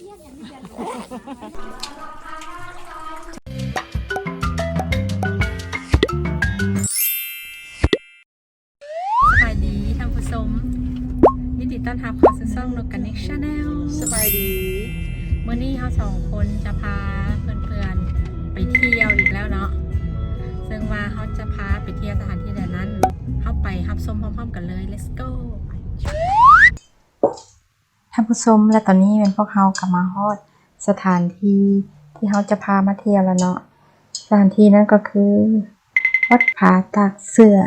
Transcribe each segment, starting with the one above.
สบายดีท่านผู้ชมยินดีต้อนรับเข้าสู่ช่องนกกันเน็กชาแนลสบายดีเมื่อนี้เราสองคนจะพาเพื่อนๆไปเที่ยวอีกแล้วเนาะซึ่งว่าเขาจะพาไปเที่ยวสถานที่ใดนั้นเข้าไปรับชมพร้อมๆกันเลย let's go ท่านผู้ชมและตอนนี้เป็นพวกเขากลับมาฮอดสถานที่ที่เขาจะพามาเที่ยวแล้วเนาะสถานที่นั้นก็คือ วัดผาตากเสือ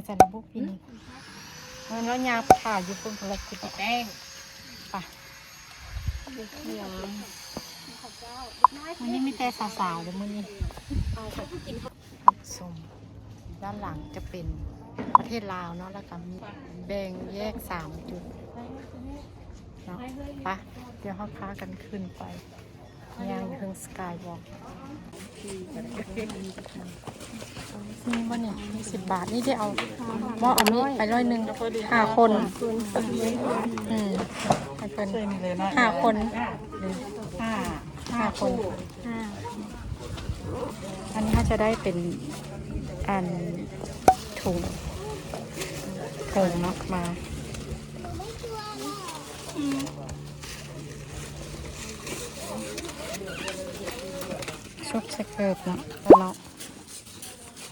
ไปจัดระบุพี่นี่มันว่ายางผ่าอยู่บนพลักกิจแป้งไปมันนี้มีแต่สาวๆเลยมื้อนี้สมด้านหลังจะเป็นประเทศลาวเนาะแล้วก็มีแบ่งแยกสามจุดเนาะไปเดี๋ยวเขาพากันขึ้นไป ย่างอยู่เพิ่งสกายวอล์กนี่ว่าเนี่ยมีสิบบาทนี่ได้เอาหม้อเอานี้ไปร้อยหนึ่งห้าคนอืมให้เพิ่นห้าคนห้าห้าคนอันนี้ถ้าจะได้เป็นอันถุงถุงเนาะมา ชุบใส่เกิบเนาะเนาะ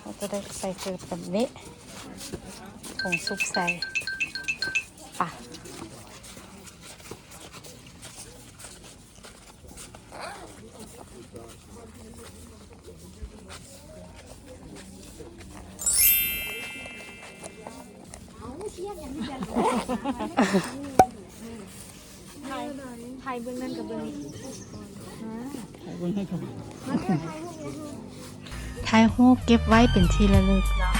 เราจะได้ใส่เกิบแบบนี้ผงซุปใส่ปะไทยเบื้องนั่นกับเบื้องนี้ ถ่ายรูปเก็บไว้เป็นที่ระลึกเนาะ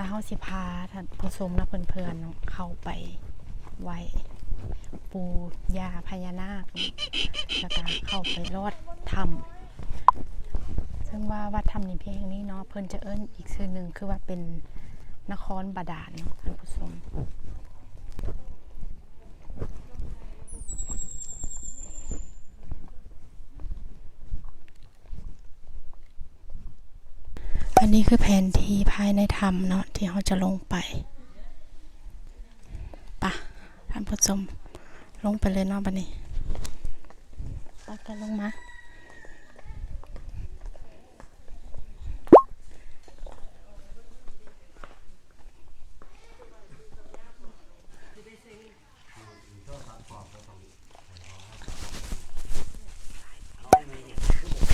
แล้วเขาสิพาท่านผู้ชมและเพื่อนๆเเข้าไปไหวปูยาพญานาคจะแล้วก็เข้าไปรอดธรรมซึ่งว่าวัดธรรมดินเพียงแห่งนี้เนาะเพิ่นจะเอิ้นอีกชื่อหนึ่งคือว่าเป็นนครบาดาลเนาะท่านผู้ชม นนี้คือแผนที่ภายในถ้ำเนาะที่เราจะลงไปปะท่านผู้ชมลงไปเลยเนาะบันนี้ปะกันลงมา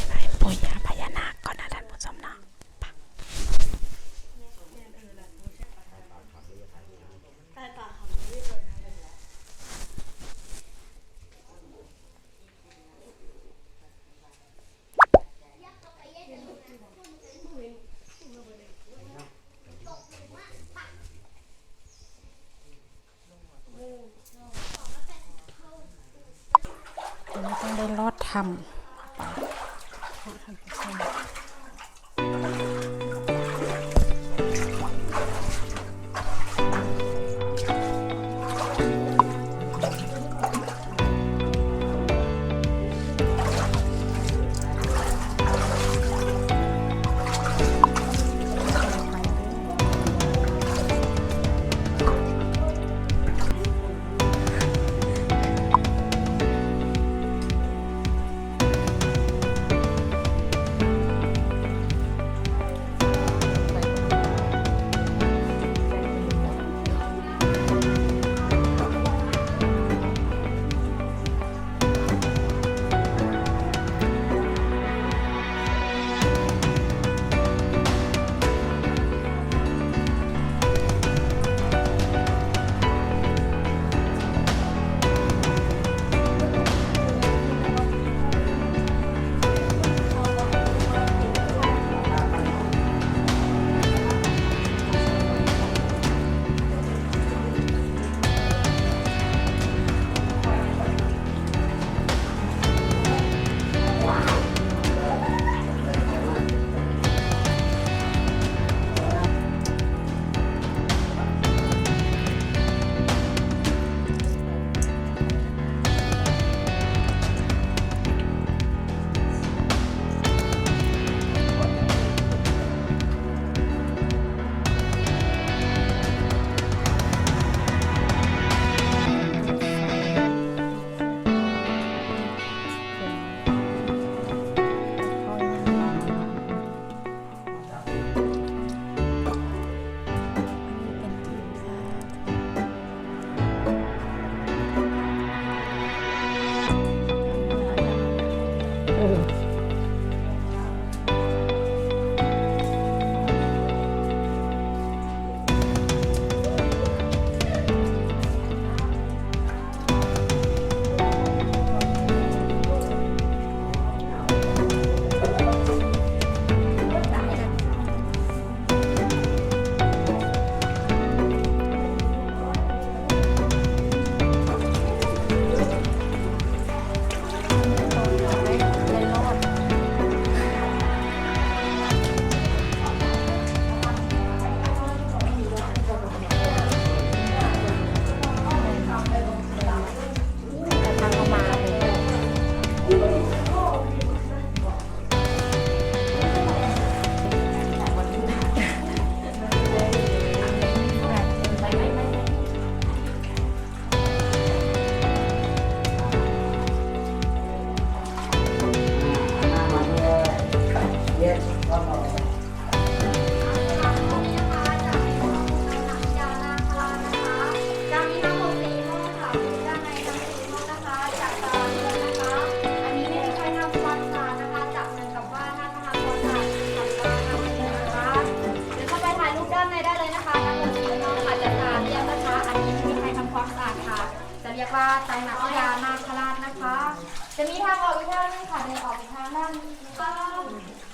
ไปปุยาพญานาคก่อนนะท่านผู้ชมเนาะไปอันนี้ต้องได้รอด ทำ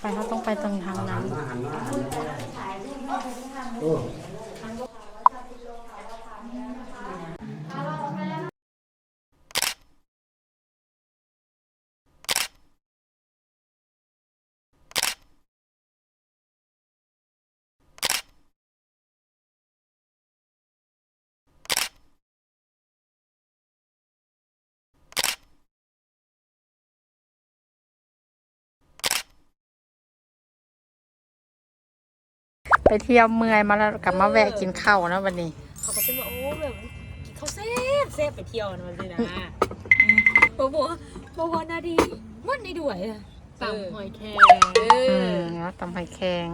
ไปเขาต้องไปตรงทางนั้น โอ้ ไปเที่ยวเมื่อยมาแล้วกลับมาแวะกินข้าวนะวันนี้ เขาก็จะบอกโอ้แบบเขาเซฟเซฟไปเที่ยวนะมันเลยนะบอกว่าบอกว่านาดีมันในด้วยอะต่ำหอยแครงเออือมแล้วตำไข่แข็ง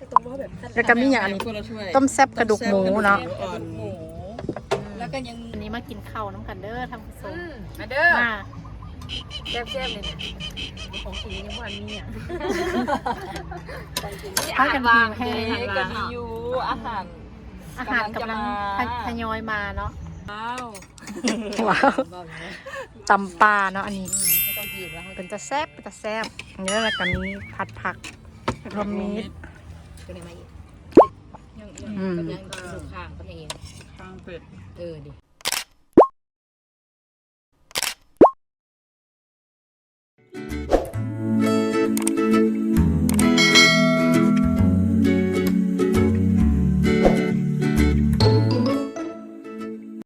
ก็ต้องว่าแบบแล้วก็มีอย่างอันนี้คนละถ้วยต้มแซ่บกระดูกหมูเนาะ อ่อนหมูแล้วก็ยังอันนี้มากินข้าวน้ำกันเด้อทำผสมมาเด้อมา แซ่บๆเลยนะของกินยังวันนี้อะพักกันดีแห้เด็กก็มีอยู่อาหารอาหารกำลังทยอยมาเนาะว้าวว้าวตำปลาเนาะอันนี้ไม่ต้องกินแล้วเป็นตะแซ่บเป็นตะแซ่บอันนี้แล้วก็มีผัดผักรวมมิตรเป็นยังไงอีกอืมยังกระดูกข้างเป็นยังไงข้างเป็ดเออดิ